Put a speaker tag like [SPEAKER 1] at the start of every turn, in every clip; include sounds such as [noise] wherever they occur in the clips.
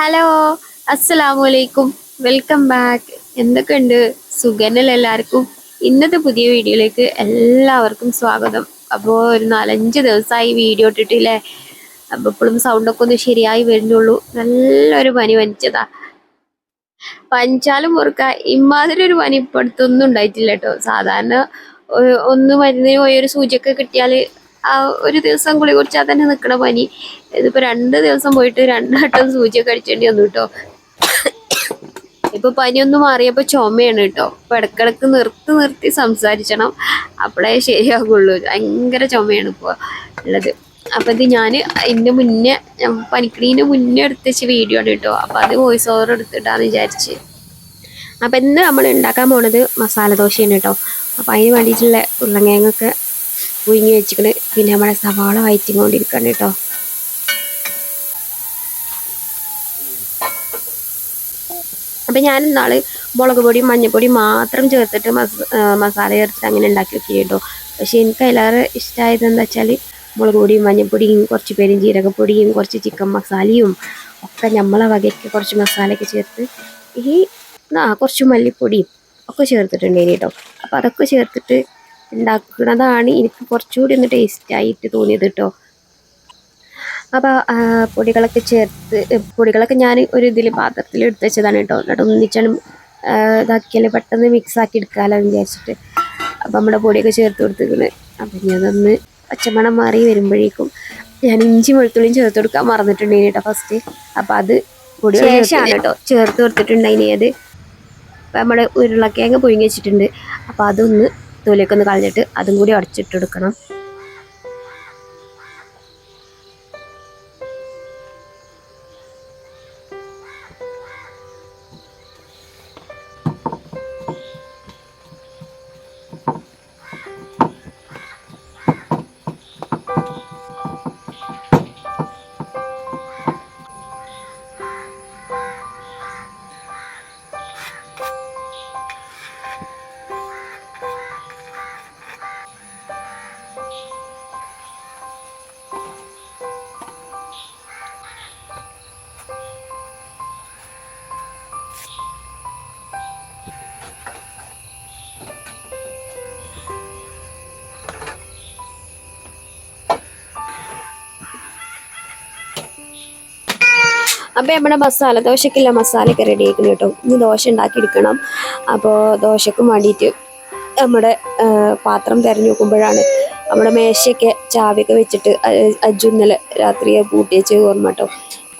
[SPEAKER 1] Hello അസ്സലാമു അലൈക്കും welcome back. എന്തൊക്കെയുണ്ട്? സുഖനല്ല എല്ലാവർക്കും? ഇന്നത്തെ പുതിയ വീഡിയോയിലേക്ക് എല്ലാവർക്കും സ്വാഗതം. അപ്പോൾ ഒരു നാലഞ്ച് ദിവസമായി വീഡിയോ ഇട്ടിട്ടില്ലേ? അപ്പോൾ ഇപ്പോഴും സൗണ്ടൊക്കെ ഒന്ന് ശരിയായി വരുന്നുള്ളൂ. നല്ലൊരു പനി പനിച്ചതാ. പനിച്ചാലും മുറുക്ക ഇമാതിരി ഒരു പനി ഇപ്പോഴത്തൊന്നും ഉണ്ടായിട്ടില്ല കേട്ടോ. സാധാരണ ഒന്ന് മരുന്നിന് പോയി ഒരു സൂചിയൊക്കെ കിട്ടിയാൽ ആ ഒരു ദിവസം കുളി കുടിച്ചാൽ തന്നെ നിൽക്കണ പനി. ഇതിപ്പോ രണ്ട് ദിവസം പോയിട്ട് രണ്ടാട്ടം സൂചിയൊക്കെ അടിച്ചേണ്ടി വന്നു കേട്ടോ. ഇപ്പൊ പനിയൊന്നും മാറിയപ്പോ ചുമയാണ് കേട്ടോ. അപ്പൊ ഇടക്കിടക്ക് നിർത്തി നിർത്തി സംസാരിക്കണം അപ്പോഴേ ശരിയാകുള്ളൂ ഭയങ്കര ചുമയാണ് ഇപ്പൊ ഉള്ളത്. അപ്പൊ ഇത് ഞാൻ അതിന്റെ മുന്നേ ഞാൻ പനിക്കണീന്റെ മുന്നേ എടുത്ത് വെച്ച വീഡിയോ ആണ് കേട്ടോ. അപ്പൊ അത് വോയിസ് ഓവർ എടുത്തിട്ടാന്ന് വിചാരിച്ച്. അപ്പൊ ഇന്ന് നമ്മൾ ഉണ്ടാക്കാൻ പോണത് മസാല ദോശയാണ് കേട്ടോ. അപ്പൊ അതിന് വേണ്ടിയിട്ടുള്ള ഉരുളങ്ങയങ്ങൊക്കെ പുഴുങ്ങി വെച്ചിട്ട് പിന്നെ നമ്മുടെ സവാള വയറ്റിക്കൊണ്ടിരിക്കണം കേട്ടോ. അപ്പം ഞാൻ ഇന്നാൾ മുളക് പൊടിയും മഞ്ഞപ്പൊടിയും മാത്രം ചേർത്തിട്ട് മസ മസാല ചേർത്തിട്ട് അങ്ങനെ ഉണ്ടാക്കി വെക്കുക കേട്ടോ പക്ഷെ എനിക്ക് അതിലേറെ ഇഷ്ടമായത് എന്താ വെച്ചാൽ മുളക് പൊടിയും മഞ്ഞപ്പൊടിയും കുറച്ച് പേരും ജീരകപ്പൊടിയും കുറച്ച് ചിക്കൻ മസാലയും ഒക്കെ നമ്മളെ വകയ്ക്ക് കുറച്ച് മസാലയൊക്കെ ചേർത്ത് ഈ കുറച്ച് മല്ലിപ്പൊടിയും ഒക്കെ ചേർത്തിട്ടുണ്ട് കേട്ടോ അപ്പോൾ അതൊക്കെ ചേർത്തിട്ട് ഉണ്ടാക്കുന്നതാണ് എനിക്ക് കുറച്ചുകൂടി ഒന്ന് ടേസ്റ്റായിട്ട് തോന്നിയത് കേട്ടോ അപ്പോൾ പൊടികളൊക്കെ ചേർത്ത് പൊടികളൊക്കെ ഞാൻ ഒരു ഇതിൽ പാത്രത്തിൽ എടുത്ത് വെച്ചതാണ് കേട്ടോ. എന്നിട്ട് ഒന്നിച്ചാണ് ഇതാക്കിയാൽ പെട്ടെന്ന് മിക്സ് ആക്കി എടുക്കാമല്ലോ എന്ന് വിചാരിച്ചിട്ട്. അപ്പോൾ നമ്മുടെ പൊടിയൊക്കെ ചേർത്ത് കൊടുത്തിരിക്കുന്നത് അപ്പം ഇനി അതൊന്ന് പച്ചമണം മാറി വരുമ്പോഴേക്കും ഞാൻ ഇഞ്ചി വെളുത്തുള്ളിയും ചേർത്ത് കൊടുക്കാൻ മറന്നിട്ടുണ്ടായിന് കേട്ടോ ഫസ്റ്റ് അപ്പം അത് പൊടി ശേഷമാണ് കേട്ടോ ചേർത്ത് കൊടുത്തിട്ടുണ്ടായിനി അത്. അപ്പം നമ്മുടെ ഉരുളക്കിഴങ്ങ് പുഴുങ്ങി വെച്ചിട്ടുണ്ട്. അപ്പോൾ അതൊന്ന് തൊലിയൊക്കെ ഒന്ന് കളഞ്ഞിട്ട് അതും കൂടി അടച്ചിട്ട് കൊടുക്കണം. അപ്പോൾ നമ്മുടെ മസാല ദോശയ്ക്കുള്ള മസാലയൊക്കെ റെഡി ആക്കണം കേട്ടോ. ഇനി ദോശ ഉണ്ടാക്കി എടുക്കണം അപ്പോൾ ദോശക്കും വേണ്ടിയിട്ട് നമ്മുടെ പാത്രം തിരഞ്ഞു നോക്കുമ്പോഴാണ് നമ്മുടെ മേശയൊക്കെ ചാവിയൊക്കെ വെച്ചിട്ട് അ- അജ്ജു ഇന്നലെ രാത്രി കൂട്ടി വെച്ച് ഓർമ്മ കേട്ടോ.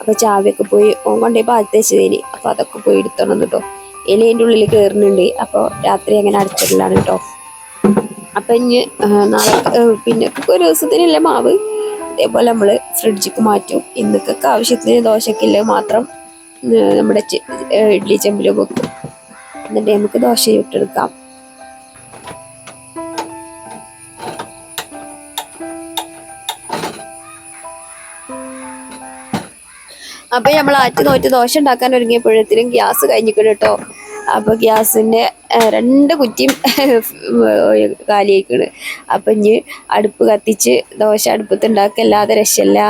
[SPEAKER 1] അപ്പോൾ ചാവിയൊക്കെ പോയി ഓൻ കൊണ്ടേ പാലത്ത് വെച്ചതിന്. അപ്പോൾ അതൊക്കെ പോയി എടുത്തോണം കേട്ടോ. ഇല അതിന്റെ ഉള്ളിൽ കയറുന്നുണ്ട് അപ്പോൾ രാത്രി അങ്ങനെ അടച്ചിടലാണ് കേട്ടോ. അപ്പം ഇനി നാളെ പിന്നെ ഒരു ദിവസത്തിനല്ലേ മാവ്? ഇതേപോലെ നമ്മൾ ഫ്രിഡ്ജിക്ക് മാറ്റും. ഇന്നൊക്കെ ആവശ്യത്തിന് ദോശക്കില്ല മാത്രം നമ്മുടെ ഇഡ്ഡലി ചെമ്പിൽ വെക്കും. എന്നിട്ട് നമുക്ക് ദോശ ചുട്ടെടുക്കാം അപ്പൊ നമ്മൾ ആറ്റ് നോറ്റ് ദോശ ഉണ്ടാക്കാൻ ഒരുങ്ങിയപ്പോഴത്തേനും ഗ്യാസ് കഴിഞ്ഞിക്കണം കേട്ടോ. അപ്പൊ ഗ്യാസിന്റെ ആ, രണ്ട് കുറ്റിയും കാലിയേക്കാണ് അപ്പൊ ഇനി അടുപ്പ് കത്തിച്ച് ദോശ അടുപ്പത്ത് ഉണ്ടാക്കല്ലാതെ രക്ഷല്ല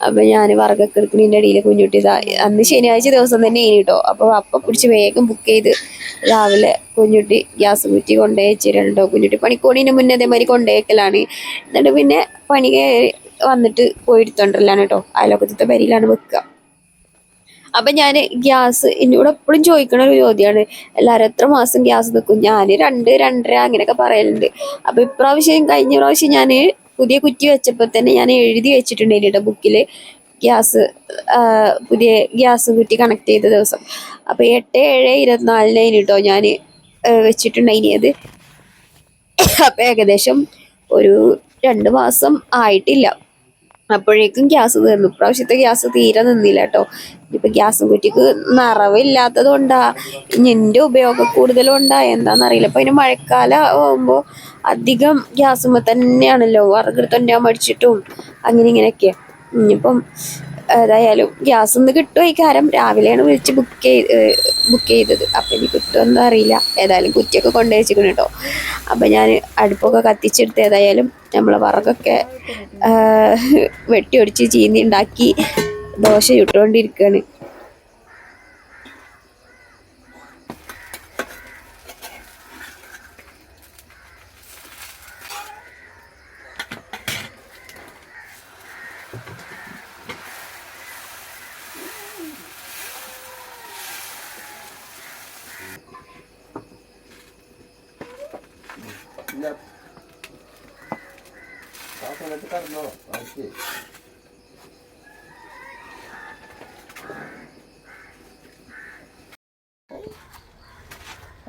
[SPEAKER 1] അപ്പൊ ഞാൻ വറകൊക്കെ എടുക്കുന്നതിന്റെ ഇടയിൽ കുഞ്ഞുട്ടി അന്ന് ശനിയാഴ്ച ദിവസം തന്നെ ഇനി കേട്ടോ അപ്പൊ അപ്പൊ പിടിച്ച് വേഗം ബുക്ക് ചെയ്ത് രാവിലെ കുഞ്ഞുട്ടി ഗ്യാസ് കുറ്റി കൊണ്ടേ വെച്ചിട്ടുണ്ടോ കുഞ്ഞുട്ടി പണിക്കോണിന് മുന്നേ അതേമാതിരി കൊണ്ടേക്കലാണ്. എന്നിട്ട് പിന്നെ പണി വന്നിട്ട് പോയെടുത്തോണ്ടല്ലാണ് കേട്ടോ അയലോക്കത്തെ പരിയിലാണ് വെക്കുക അപ്പൊ ഞാൻ ഗ്യാസ് എന്നോട് എപ്പോഴും ചോദിക്കണ ഒരു ചോദ്യമാണ് എല്ലാവരും എത്ര മാസം ഗ്യാസ് നിൽക്കും ഞാൻ രണ്ട് രണ്ടര അങ്ങനെയൊക്കെ പറയലുണ്ട്. അപ്പൊ ഇപ്രാവശ്യം കഴിഞ്ഞ പ്രാവശ്യം ഞാൻ പുതിയ കുറ്റി വെച്ചപ്പോൾ തന്നെ ഞാൻ എഴുതി വെച്ചിട്ടുണ്ട് എന്റെ ബുക്കിൽ ഗ്യാസ് പുതിയ ഗ്യാസ് കുറ്റി കണക്ട് ചെയ്ത ദിവസം. അപ്പൊ എട്ട് ഏഴ് ഇരുപത്തിനാലിന് കേട്ടോ ഞാൻ വെച്ചിട്ടുണ്ടായിനിയത് അപ്പൊ ഏകദേശം ഒരു രണ്ട് മാസം ആയിട്ടില്ല. അപ്പോഴേക്കും ഗ്യാസ് തീർന്നു. ഇപ്രാവശ്യത്തെ ഗ്യാസ് തീരെ നിന്നില്ല കേട്ടോ ഇപ്പൊ ഗ്യാസും കുറ്റിക്ക് നിറവില്ലാത്തത് കൊണ്ടാ ഇഞ്ഞിന്റെ ഉപയോഗം കൂടുതലും ഉണ്ടാ എന്താന്നറിയില്ല. ഇപ്പൊ അതിന് മഴക്കാലം ആകുമ്പോൾ അധികം ഗ്യാസുമ്മ തന്നെയാണല്ലോ വറകെടുത്തൊണ്ടാ മടിച്ചിട്ടും അങ്ങനെ ഇങ്ങനെയൊക്കെ. ഇനിയിപ്പം ഏതായാലും ഗ്യാസ് ഒന്ന് കിട്ടുമോ ഈ കാരം രാവിലെയാണ് വിളിച്ച് ബുക്ക് ചെയ്ത് ബുക്ക് ചെയ്തത്. അപ്പം ഇനി കിട്ടുമെന്ന് അറിയില്ല. ഏതായാലും കുറ്റിയൊക്കെ കൊണ്ടുവച്ചിരിക്കണം കേട്ടോ. അപ്പം ഞാൻ അടുപ്പൊക്കെ കത്തിച്ചെടുത്ത് ഏതായാലും നമ്മളെ വറകൊക്കെ വെട്ടിയൊടിച്ച് ചീന്തി ഉണ്ടാക്കി ദോശ ചുട്ടുകൊണ്ടിരിക്കുകയാണ്
[SPEAKER 2] ഇല്ല ആ സമയത്ത് കടന്നോ ആർക്ക് ഓർക്കാ
[SPEAKER 3] പോക പണിക്കോക
[SPEAKER 2] ഇത് വരുന്നുണ്ടോ രാമണി നോക്കണ്ട നോക്കണ്ട അവ്വ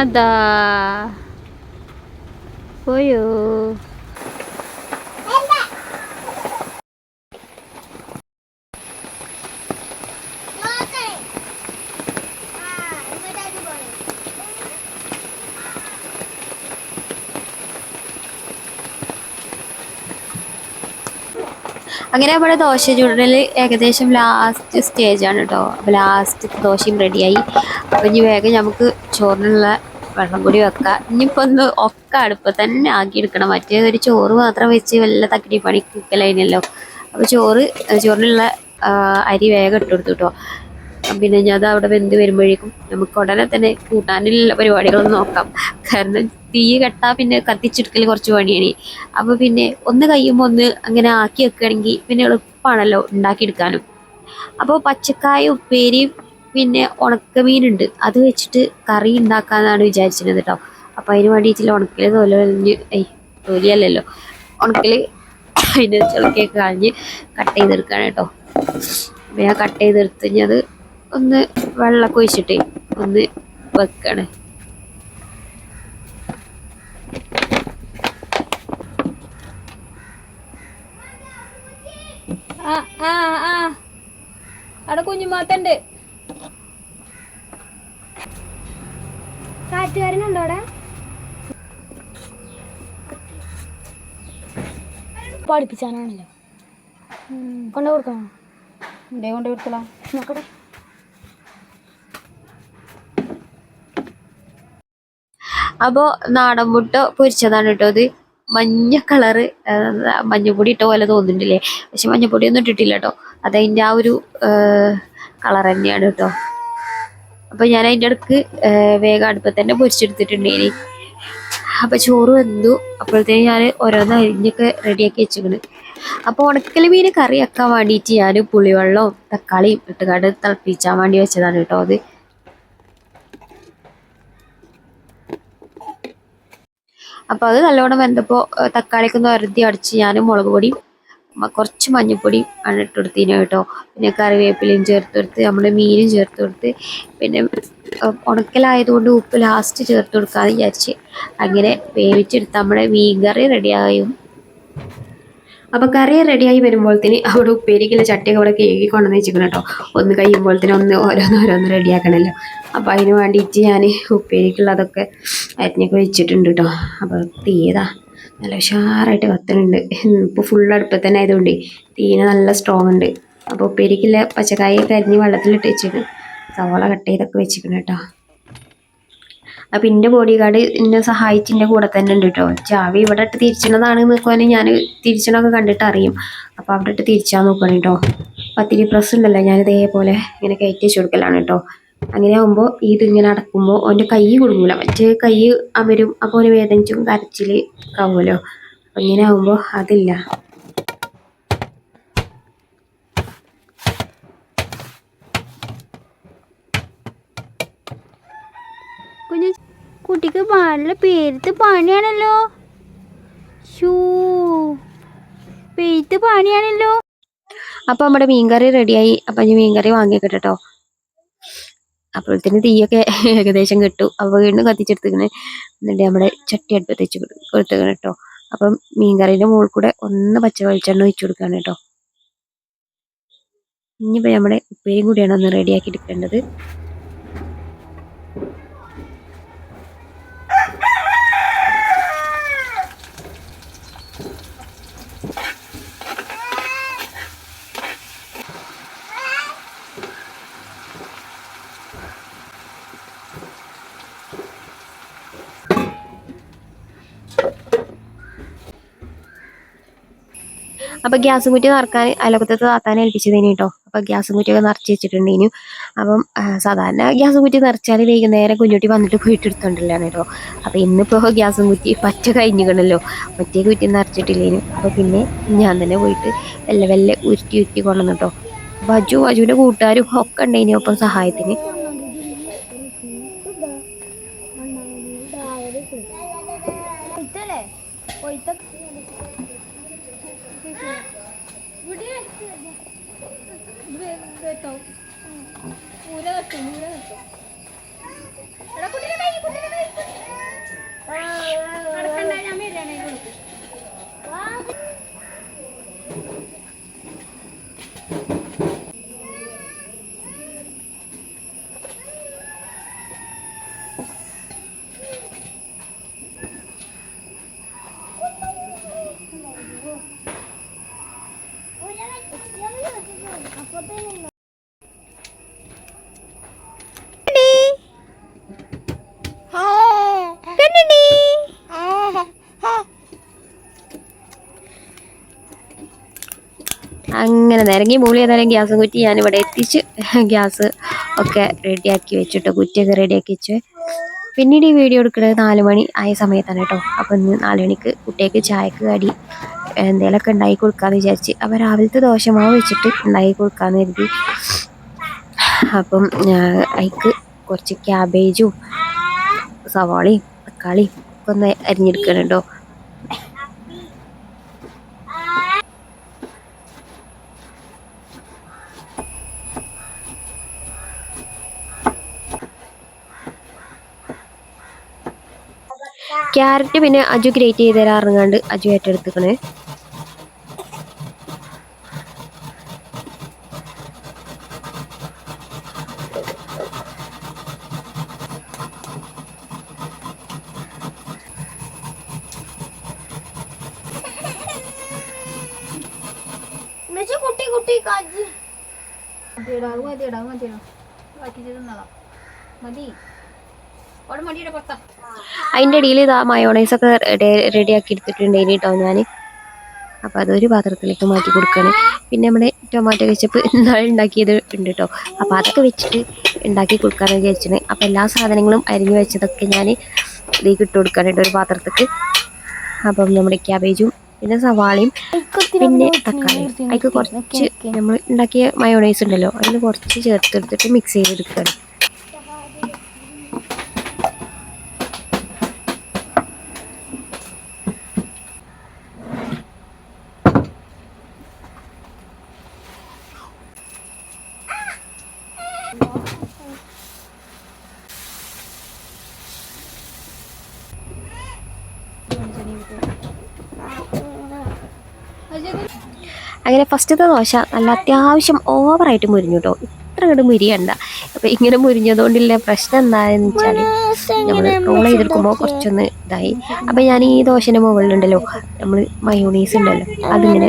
[SPEAKER 3] അതാ പോയോ
[SPEAKER 1] അങ്ങനെ നമ്മുടെ ദോശ ചുടൽ ഏകദേശം ലാസ്റ്റ് സ്റ്റേജാണ് കേട്ടോ. അപ്പോൾ ലാസ്റ്റ് ദോശയും റെഡിയായി അപ്പോൾ ഇനി വേഗം നമുക്ക് ചോറിനുള്ള വെള്ളം കൂടി വെക്കുക ഇനിയിപ്പോൾ ഒന്ന് ഒക്കെ അടുപ്പ് തന്നെ ആക്കിയെടുക്കണം. മറ്റേ ഒരു ചോറ് മാത്രം വെച്ച് വല്ല തക്കിടി പണി കുക്കലതിനല്ലോ അപ്പോൾ ചോറ് ചോറിനുള്ള അരി വേഗം ഇട്ട് കൊടുത്തു കേട്ടോ പിന്നെ ഞാൻ അത് അവിടെ വെന്ത് വരുമ്പോഴേക്കും നമുക്ക് ഉടനെ തന്നെ കൂട്ടാനുള്ള പരിപാടികളൊന്നും നോക്കാം. കാരണം തീ കെട്ടാ പിന്നെ കത്തിച്ചെടുക്കൽ കുറച്ച് പണിയാണ്. അപ്പോൾ പിന്നെ ഒന്ന് കഴിയുമ്പോൾ ഒന്ന് അങ്ങനെ ആക്കി വെക്കുകയാണെങ്കിൽ പിന്നെ എളുപ്പമാണല്ലോ ഉണ്ടാക്കിയെടുക്കാനും. അപ്പോൾ പച്ചക്കായ ഉപ്പേരിയും പിന്നെ ഉണക്കമീനുണ്ട്. അത് വെച്ചിട്ട് കറി ഉണ്ടാക്കാന്നാണ് വിചാരിച്ചിരുന്നത് കേട്ടോ അപ്പോൾ അതിന് വേണ്ടിയിട്ടുള്ള ഉണക്കൽ തോലഞ്ഞ് ഏയ് തൊലിയല്ലല്ലോ. ഉണക്കൽ അതിന്റെ ചിളക്കിയൊക്കെ കളഞ്ഞ് കട്ട് ചെയ്തെടുക്കുകയാണ് കേട്ടോ അപ്പോൾ ഞാൻ കട്ട് ചെയ്തെടുത്ത് അത് ഒന്ന് വെള്ളമൊക്കെ ഒഴിച്ചിട്ടേ ഒന്ന് വെക്കണേ.
[SPEAKER 3] ആ ആ ആ. അവിടെ കുഞ്ഞുമാത്തണ്ട്. കാറ്റുകാരനുണ്ടോ അവിടെ? പഠിപ്പിച്ചാനാണല്ലോ. കൊണ്ടു കൊടുക്കണോ? എന്തേ കൊണ്ട് കൊടുക്കലാ നോക്കട്ടെ.
[SPEAKER 1] അപ്പോൾ നാടൻ മുട്ട പൊരിച്ചതാണ് കേട്ടോ അത് മഞ്ഞ കളറ് മഞ്ഞപ്പൊടി ഇട്ട പോലെ തോന്നുന്നുണ്ടല്ലേ പക്ഷെ മഞ്ഞപ്പൊടി ഒന്നും ഇട്ടിട്ടില്ല കേട്ടോ. അതതിന്റെ ആ ഒരു കളർ തന്നെയാണ് കേട്ടോ. അപ്പോൾ ഞാൻ അതിന്റെ അടുക്ക് വേഗം അടുപ്പത്ത് തന്നെ പൊരിച്ചെടുത്തിട്ടുണ്ടേനി അപ്പോൾ ചോറ് വെന്തു. അപ്പോഴത്തേക്ക് ഞാൻ ഓരോന്ന് അരിഞ്ഞൊക്കെ റെഡിയാക്കി വെച്ചിക്കണ് അപ്പോൾ ഉണക്കൽ മീൻ കറി വെക്കാൻ വേണ്ടിയിട്ട് ഞാൻ പുളിവെള്ളവും തക്കാളിയും ഇട്ടുകാട് തിളപ്പിച്ചാൻ വേണ്ടി വെച്ചതാണ് കേട്ടോ അത്. അപ്പോൾ അത് നല്ലോണം വെന്തപ്പോൾ തക്കാളിക്കൊന്ന് അരുതി അടിച്ച് ഞാൻ മുളക് പൊടിയും കുറച്ച് മഞ്ഞൾപ്പൊടി ആണ് ഇട്ട് കൊടുത്തിന് കേട്ടോ. പിന്നെ കറിവേപ്പിലയും ചേർത്ത് കൊടുത്ത് നമ്മുടെ മീനും ചേർത്ത് കൊടുത്ത് പിന്നെ ഉണക്കലായതുകൊണ്ട് ഉപ്പ് ലാസ്റ്റ് ചേർത്ത് കൊടുക്കാമെന്ന് വിചാരിച്ച് അങ്ങനെ വേവിച്ചെടുത്ത് നമ്മുടെ മീൻ കറി റെഡിയായും അപ്പോൾ കറി റെഡിയായി വരുമ്പോഴത്തേന് അവിടെ ഉപ്പേരിക്കുള്ള ചട്ടിയൊക്കെ അവിടെ കേക്കി കൊണ്ടുവന്ന് വെച്ചിരിക്കണം കേട്ടോ. ഒന്ന് കഴിയുമ്പോഴത്തേനും ഒന്ന് ഓരോന്ന് ഓരോന്ന് റെഡിയാക്കണമല്ലോ അപ്പോൾ അതിന് വേണ്ടിയിട്ട് ഞാൻ ഉപ്പേരിക്കുള്ളതൊക്കെ അരിഞ്ഞൊക്കെ വെച്ചിട്ടുണ്ട് കേട്ടോ. അപ്പോൾ തീയതാ. നല്ല ഉഷാറായിട്ട് കത്തുന്നുണ്ട് ഇപ്പോൾ ഫുൾ അടുപ്പത്ത് തന്നെ ആയതുകൊണ്ട് തീന നല്ല സ്ട്രോങ് ഉണ്ട്. അപ്പോൾ ഉപ്പേരിക്കുള്ള പച്ചക്കായൊക്കെ അരിഞ്ഞ് വെള്ളത്തിലിട്ട് വെച്ചിട്ട് സവാള കട്ട് ചെയ്തൊക്കെ വെച്ചിരിക്കണം കേട്ടോ. അപ്പം എന്റെ ബോഡി ഗാർഡ് എന്നെ സഹായിച്ച് എന്റെ കൂടെ തന്നെ ഉണ്ട് കേട്ടോ. ചാവി ഇവിടെ ഇട്ട് തിരിച്ചണതാണ് നോക്കുവാൻ ഞാൻ തിരിച്ചണൊക്കെ കണ്ടിട്ട് അറിയും. അപ്പോൾ അവിടെ ഇട്ട് തിരിച്ചാൽ നോക്കണം കേട്ടോ. പത്തിരി പ്രസ് ഉണ്ടല്ലോ ഞാൻ ഇതേപോലെ ഇങ്ങനെ കയറ്റി വെച്ച് കൊടുക്കലാണ് കേട്ടോ. അങ്ങനെ ആകുമ്പോൾ ഇത് ഇങ്ങനെ അടക്കുമ്പോൾ ഓന്റെ കൈ കുടുങ്ങില്ല മറ്റേ കൈ അവരും അപ്പോൾ ഒരു വേദനിച്ചും കരച്ചിൽ ആവുമല്ലോ. അപ്പം ഇങ്ങനെ ആകുമ്പോൾ അതില്ല.
[SPEAKER 3] കുഞ്ഞു കുട്ടിക്ക് നല്ല പേരുത്ത് പണിയാണല്ലോ. ഷൂ പേരുത്ത് പണിയാണല്ലോ.
[SPEAKER 1] അപ്പോൾ നമ്മുടെ മീൻകറി റെഡിയായി. അപ്പം ഇനി മീൻകറി വാങ്ങിയൊക്കെ കേട്ടോ അപ്പോഴത്തേന് തീയൊക്കെ [laughs] ഏകദേശം കിട്ടു. അപ്പോൾ വീണ്ടും കത്തിച്ചെടുത്തിങ്ങനെ എന്നിട്ട് നമ്മുടെ ചട്ടി അടുപ്പത്ത് വെച്ച് കൊടുത്തേക്കണം കേട്ടോ അപ്പം മീൻകറീന്റെ മുകളിൽ കൂടെ ഒന്ന് പച്ച വെളിച്ചെണ്ണ ഒഴിച്ചു കൊടുക്കുകയാണ് കേട്ടോ ഇനിയിപ്പോൾ നമ്മുടെ ഉപ്പേരിയും കൂടിയാണ് ഒന്ന് റെഡിയാക്കി എടുക്കേണ്ടത്. അപ്പൊ ഗ്യാസും കുറ്റി നിറക്കാൻ അയലക്കത്തത്ത് താത്താൻ ഇനി കേട്ടോ അപ്പൊ ഗ്യാസും കുറ്റിയൊക്കെ നിറച്ച് വെച്ചിട്ടുണ്ട് ഇനിയും അപ്പം സാധാരണ ഗ്യാസും കുറ്റി നിറച്ചാൽ വൈകുന്നേരം കുഞ്ഞുട്ടി വന്നിട്ട് പോയിട്ട് എടുത്തോണ്ടില്ലാണ് കേട്ടോ അപ്പൊ ഇന്നിപ്പോ ഗ്യാസും കുറ്റി പറ്റ കഴിഞ്ഞുകണല്ലോ മറ്റേ കുറ്റി നിറച്ചിട്ടില്ലേനു. അപ്പൊ പിന്നെ ഞാൻ തന്നെ പോയിട്ട് വെല്ല വെല്ല ഉരുട്ടി ഉരുട്ടി കൊണ്ടുവന്നു കേട്ടോ അപ്പോൾ അജു കൂട്ടുകാരും ഒക്കെ ഉണ്ടായിരുന്നു ഒപ്പം സഹായത്തിന്.
[SPEAKER 4] കൊയ്ത്തല്ലേ കൊയ്ത്ത
[SPEAKER 3] കേട്ടോ. പൂര കട്ടും പൂര കട്ടും എടാ കുട്ടിയുടെ കൈ കുട്ടിയുടെ കൈ നടക്കണ്ട ഞാൻ ബിരിയാണി കൊടുക്കും
[SPEAKER 1] അങ്ങനെ നിരങ്ങി മൂളി ഏതായാലും ഗ്യാസ് കുറ്റി ഞാൻ ഇവിടെ എത്തിച്ച് ഗ്യാസ് ഒക്കെ റെഡിയാക്കി വെച്ചിട്ടോ കുറ്റിയൊക്കെ റെഡിയാക്കി വെച്ച്. പിന്നീട് ഈ വീഡിയോ എടുക്കുന്നത് നാല് മണി ആയ സമയത്താണ് കേട്ടോ. അപ്പോൾ ഇന്ന് നാല് മണിക്ക് കുട്ടികൾക്ക് ചായക്ക് കടി എന്തെങ്കിലുമൊക്കെ ഉണ്ടാക്കി കൊടുക്കാമെന്ന് വിചാരിച്ച്. അപ്പോൾ രാവിലത്തെ ദോശമാവ് വെച്ചിട്ട് ഉണ്ടാക്കി കൊടുക്കാമെന്ന് കരുതി. അപ്പം അതിക്ക് കുറച്ച് ക്യാബേജും സവാളയും തക്കാളിയും ഒക്കെ ഒന്ന് അരിഞ്ഞെടുക്കണം കേട്ടോ. ക്യാരറ്റ് പിന്നെ അജു ഗ്രേറ്റ് ചെയ്ത് തരാറങ്ങാണ്ട് അജു ഏറ്റെടുത്തുക്കണേ.
[SPEAKER 3] കുട്ടി കുട്ടി കാജ്. മതിയടാ ബാക്കി തിന്നതാ മതി. അവിടെ മടിയുടെ പുറത്താ.
[SPEAKER 1] അതിന്റെ ഇടയിൽ ഇതാ മയോണൈസൊക്കെ റെഡിയാക്കി ഇനി കേട്ടോ ഞാൻ അപ്പോൾ അതൊരു പാത്രത്തിലേക്ക് മാറ്റി കൊടുക്കുകയാണ് പിന്നെ നമ്മുടെ ടൊമാറ്റോ കെച്ചപ്പ് ഇന്നാൾ ഉണ്ടാക്കിയത് ഉണ്ട് കേട്ടോ അപ്പോൾ അതൊക്കെ വെച്ചിട്ട് ഉണ്ടാക്കി കൊടുക്കാമെന്ന് വിചാരിച്ചത് അപ്പോൾ എല്ലാ സാധനങ്ങളും അരിഞ്ഞു വെച്ചതൊക്കെ ഞാൻ ഇതിലേക്ക് ഇട്ട് കൊടുക്കാനുണ്ട് ഒരു പാത്രത്തേക്ക്. അപ്പം നമ്മുടെ ക്യാബേജും പിന്നെ സവാളയും പിന്നെ തക്കാളി അതിക്ക് കുറച്ച് നമ്മൾ ഉണ്ടാക്കിയ മയോണൈസ് ഉണ്ടല്ലോ അതിൽ കുറച്ച് ചേർത്തെടുത്തിട്ട് മിക്സ് ചെയ്തെടുക്കുകയാണ് അങ്ങനെ ഫസ്റ്റത്തെ ദോശ നല്ല അത്യാവശ്യം ഓവറായിട്ട് മുരിഞ്ഞു കേട്ടോ. ഇത്ര കണ്ട് മുരിയണ്ട. അപ്പൊ ഇങ്ങനെ മുരിഞ്ഞതുകൊണ്ടില്ല പ്രശ്നം എന്താണെന്ന് വെച്ചാൽ നമ്മൾ റോൾ ചെയ്തെടുക്കുമ്പോൾ കുറച്ചൊന്ന് ഇതായി. അപ്പൊ ഞാൻ ഈ ദോശന്റെ മുകളിലുണ്ടല്ലോ നമ്മൾ മയോണീസ് ഉണ്ടല്ലോ അതിങ്ങനെ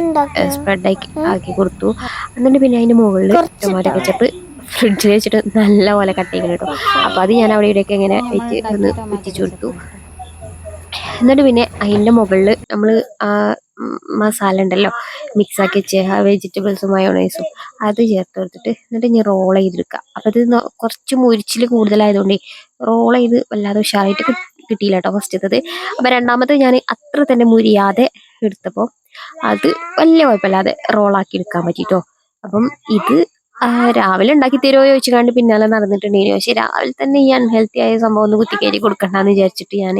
[SPEAKER 1] സ്പ്രെഡ് ആക്കി കൊടുത്തു. എന്നിട്ട് പിന്നെ അതിന്റെ മുകളിൽ ടൊമാറ്റോ കെച്ചപ്പ് ഫ്രിഡ്ജിൽ വെച്ചിട്ട് നല്ലപോലെ കട്ട് ചെയ്യണം കേട്ടോ. അപ്പൊ അത് ഞാൻ അവിടെ ഇവിടെയൊക്കെ ഇങ്ങനെ വെച്ച് ഒന്ന് വെച്ചു കൊടുത്തു എന്നിട്ട് പിന്നെ അതിന്റെ മുകളിൽ നമ്മൾ മസാല ഉണ്ടല്ലോ. മിക്സ് ആക്കി വെച്ച് വെജിറ്റബിൾസും മയോണൈസും അത് ചേർത്ത് കൊടുത്തിട്ട് എന്നിട്ട് ഇനി റോൾ ചെയ്തെടുക്കുക അപ്പം ഇത് കുറച്ച് മുരിച്ചിൽ കൂടുതലായതുകൊണ്ട് റോൾ ചെയ്ത് വല്ലാതെ ഉഷാറായിട്ട് കിട്ടി- കിട്ടിയില്ല കേട്ടോ ഫസ്റ്റത്തത്. അപ്പം രണ്ടാമത്തെ ഞാൻ അത്ര തന്നെ മുരിയാതെ എടുത്തപ്പോൾ അത് വലിയ കുഴപ്പമില്ലാതെ റോളാക്കി എടുക്കാൻ പറ്റിട്ടോ. അപ്പം ഇത് രാവിലെ ഉണ്ടാക്കി തരുമോ ചോദിച്ചു കണ്ട് പിന്നാലെ നടന്നിട്ടുണ്ടെങ്കിൽ പക്ഷെ രാവിലെ തന്നെ ഈ അൺഹെൽത്തി ആയ സംഭവം ഒന്ന് കുത്തിക്കയറ്റി കൊടുക്കണ്ടെന്ന് വിചാരിച്ചിട്ട് ഞാൻ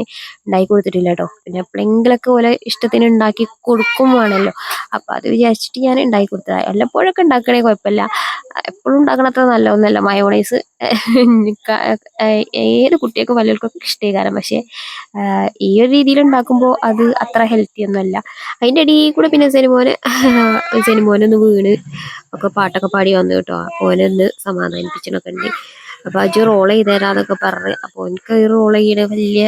[SPEAKER 1] ഉണ്ടാക്കി കൊടുത്തിട്ടില്ല കേട്ടോ. പിന്നെ എപ്പോഴെങ്കിലൊക്കെ പോലെ ഇഷ്ടത്തിന് ഉണ്ടാക്കി കൊടുക്കും വേണമല്ലോ അപ്പൊ അത് വിചാരിച്ചിട്ട് ഞാൻ ഉണ്ടാക്കി കൊടുത്തതാണ് വല്ലപ്പോഴൊക്കെ ഉണ്ടാക്കണേ കുഴപ്പമില്ല. എപ്പോഴും ഉണ്ടാക്കണത്ര നല്ല ഒന്നല്ല മയോണൈസ് ഏത് കുട്ടികൾക്കും വലിയവർക്കൊക്കെ ഇഷ്ടീകാരം പക്ഷെ പക്ഷേ ഈ ഒരു രീതിയിൽ ഉണ്ടാക്കുമ്പോൾ അത് അത്ര ഹെൽത്തി ഒന്നുമല്ല അതിന്റെ ഇടയിൽ കൂടെ പിന്നെ സെനിമോന് സെനിമോനൊന്ന് വീണ് ഒക്കെ പാട്ടൊക്കെ പാടി വന്നു കേട്ടോ. അപ്പോൾ ഓനൊന്ന് സമാധാനിപ്പിച്ചതൊക്കെ ഉണ്ട്. അപ്പൊ അജു റോൾ ചെയ്ത് തരാന്നൊക്കെ പറഞ്ഞു. അപ്പോൾ എനിക്ക് ഈ റോൾ ചെയ്യണ വലിയ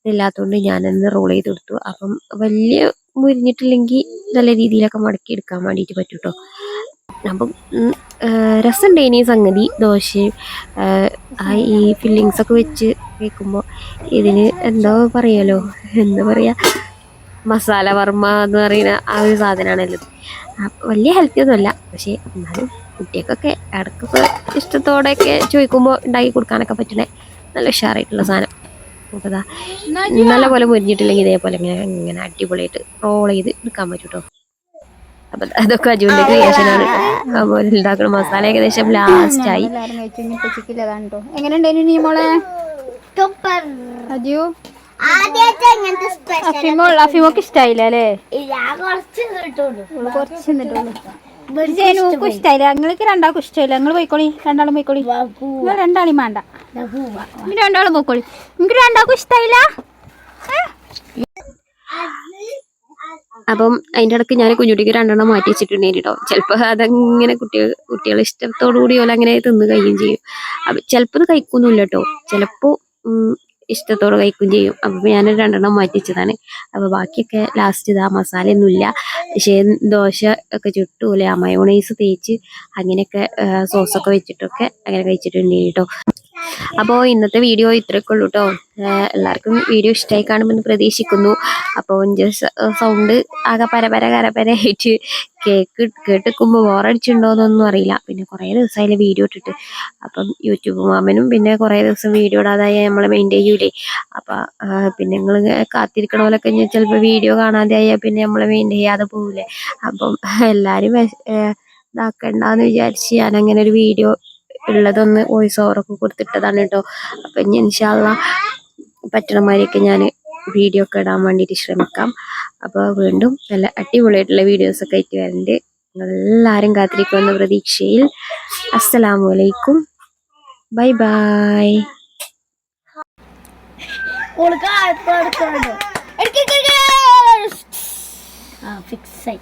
[SPEAKER 1] ഇതില്ലാത്തതുകൊണ്ട് ഞാനൊന്ന് റോൾ ചെയ്ത് കൊടുത്തു. അപ്പം വലിയ മുരിഞ്ഞിട്ടില്ലെങ്കിൽ നല്ല രീതിയിലൊക്കെ മടക്കി എടുക്കാൻ വേണ്ടിയിട്ട് പറ്റും കേട്ടോ അപ്പം രസമുണ്ട് ഇനി സംഗതി? ദോശ ആ, ഈ ഫില്ലിങ്സ് ഒക്കെ വെച്ച് കേൾക്കുമ്പോൾ ഇതിന് എന്തോ പറയാലോ? എന്താ പറയുക മസാല വർമ്മ എന്ന് പറയുന്ന ആ ഒരു സാധനമാണല്ലോ വലിയ ഹെൽത്തി ഒന്നുമല്ല പക്ഷേ എന്നാലും കുട്ടികൾക്കൊക്കെ ഇടയ്ക്കൊക്കെ ഇഷ്ടത്തോടെയൊക്കെ ചോദിക്കുമ്പോൾ ഉണ്ടാക്കി കൊടുക്കാനൊക്കെ പറ്റണ നല്ല ഉഷാറായിട്ടുള്ള സാധനം. നമുക്കതാ നല്ല പോലെ മുരിഞ്ഞിട്ടില്ലെങ്കിൽ ഇതേപോലെ ഇങ്ങനെ ഇങ്ങനെ അടിപൊളിയായിട്ട് റോൾ ചെയ്ത് എടുക്കാൻ പറ്റും കേട്ടോ അപ്പം അതൊക്കെ അജുവിന്റെ ക്രിയേഷനാണ് അപ്പോൾ ഉണ്ടാക്കുന്ന മസാല ഏകദേശം ലാസ്റ്റ്
[SPEAKER 3] ആയി. കഴിച്ചു ഇനി പച്ചിക്കില്ല അതാണ് കേട്ടോ എങ്ങനെ ഉണ്ടായിരുന്നു നീ മോളെ അജു? അഫിമോൾ അഫിമോക്ക് ഇഷ്ടായില്ല അല്ലേ? കുറച്ച് തിന്നിട്ടുള്ളൂ. ജനുക്കും ഇഷ്ടായില്ല. നിങ്ങൾക്ക് രണ്ടാൾക്കും ഇഷ്ടമില്ല. നിങ്ങൾ പോയിക്കോളി. രണ്ടാളും പോയിക്കോളി. നിങ്ങൾ രണ്ടാളും വേണ്ട. രണ്ടാളും പോയിക്കോളി നിങ്ങൾക്ക് രണ്ടാൾക്കും ഇഷ്ടായില്ല?
[SPEAKER 1] അപ്പം അതിന്റെ ഇടയ്ക്ക് ഞാൻ കുഞ്ഞുട്ടിക്ക് രണ്ടെണ്ണം മാറ്റി വെച്ചിട്ടുണ്ടായിരുന്നു കേട്ടോ. ചിലപ്പോൾ അതങ്ങനെ കുട്ടികൾ കുട്ടികളെ ഇഷ്ടത്തോടു കൂടി പോലെ അങ്ങനെ തിന്ന് കഴിയും ചെയ്യും. അപ്പം ചിലപ്പോൾ ഇത് കഴിക്കൊന്നുമില്ല കേട്ടോ. ചിലപ്പോൾ ഇഷ്ടത്തോടെ കഴിക്കുകയും ചെയ്യും. അപ്പം ഞാൻ രണ്ടെണ്ണം മാറ്റി വെച്ചതാണ് അപ്പോൾ ബാക്കിയൊക്കെ ലാസ്റ്റ് ഇതാ. മസാലയൊന്നുമില്ല. പക്ഷേ ദോശ ഒക്കെ ചുട്ടൂലെ മയോണൈസ് തേച്ച് അങ്ങനെയൊക്കെ സോസൊക്കെ വെച്ചിട്ടൊക്കെ അങ്ങനെ കഴിച്ചിട്ടുണ്ട് കേട്ടോ. അപ്പോൾ ഇന്നത്തെ വീഡിയോ ഇത്രയൊക്കെ ഉള്ളൂ കേട്ടോ എല്ലാവർക്കും വീഡിയോ ഇഷ്ടമായി കാണുമെന്ന് പ്രതീക്ഷിക്കുന്നു. അപ്പോൾ സൗണ്ട് ആകെ പരപര കരപരയായിട്ട് കേക്ക് കേട്ടിക്കുമ്പോൾ ബോറടിച്ചിട്ടുണ്ടോയെന്നൊന്നും അറിയില്ല. പിന്നെ കുറേ ദിവസമായില്ല വീഡിയോ ഇട്ടിട്ട്. അപ്പം യൂട്യൂബ് മാമനും പിന്നെ കുറേ ദിവസം വീഡിയോ ഇടാതായി നമ്മളെ മെയിന്റെയിൻ ചെയ്യൂലേ. അപ്പം പിന്നെ നിങ്ങൾ കാത്തിരിക്കണ പോലൊക്കെ ഞാൻ ചിലപ്പോൾ വീഡിയോ കാണാതെ ആയാൽ പിന്നെ നമ്മളെ മെയിന്റെയിൻ ചെയ്യാതെ പോകില്ലേ അപ്പം എല്ലാവരും ഇതാക്കണ്ടെന്ന് വിചാരിച്ച് ഞാനങ്ങനെ ഒരു വീഡിയോ ഉള്ളതൊന്ന് വോയിസ് ഓവറൊക്കെ കൊടുത്തിട്ടതാണ് കേട്ടോ അപ്പം ഇനി ഇൻഷാല്ല പറ്റണ മാതിരിയൊക്കെ ഞാൻ വീഡിയോ ഒക്കെ ഇടാൻ വേണ്ടിയിട്ട് ശ്രമിക്കാം. അപ്പോൾ വീണ്ടും നല്ല അടിപൊളിയായിട്ടുള്ള വീഡിയോസ് ഒക്കെ ആയിട്ട് വരുന്നുണ്ട് നിങ്ങളെല്ലാവരും കാത്തിരിക്കുമെന്ന പ്രതീക്ഷയിൽ. അസ്സലാമു അലൈക്കും ബൈ. ബൈ
[SPEAKER 3] ഫിക്സ് ആയി.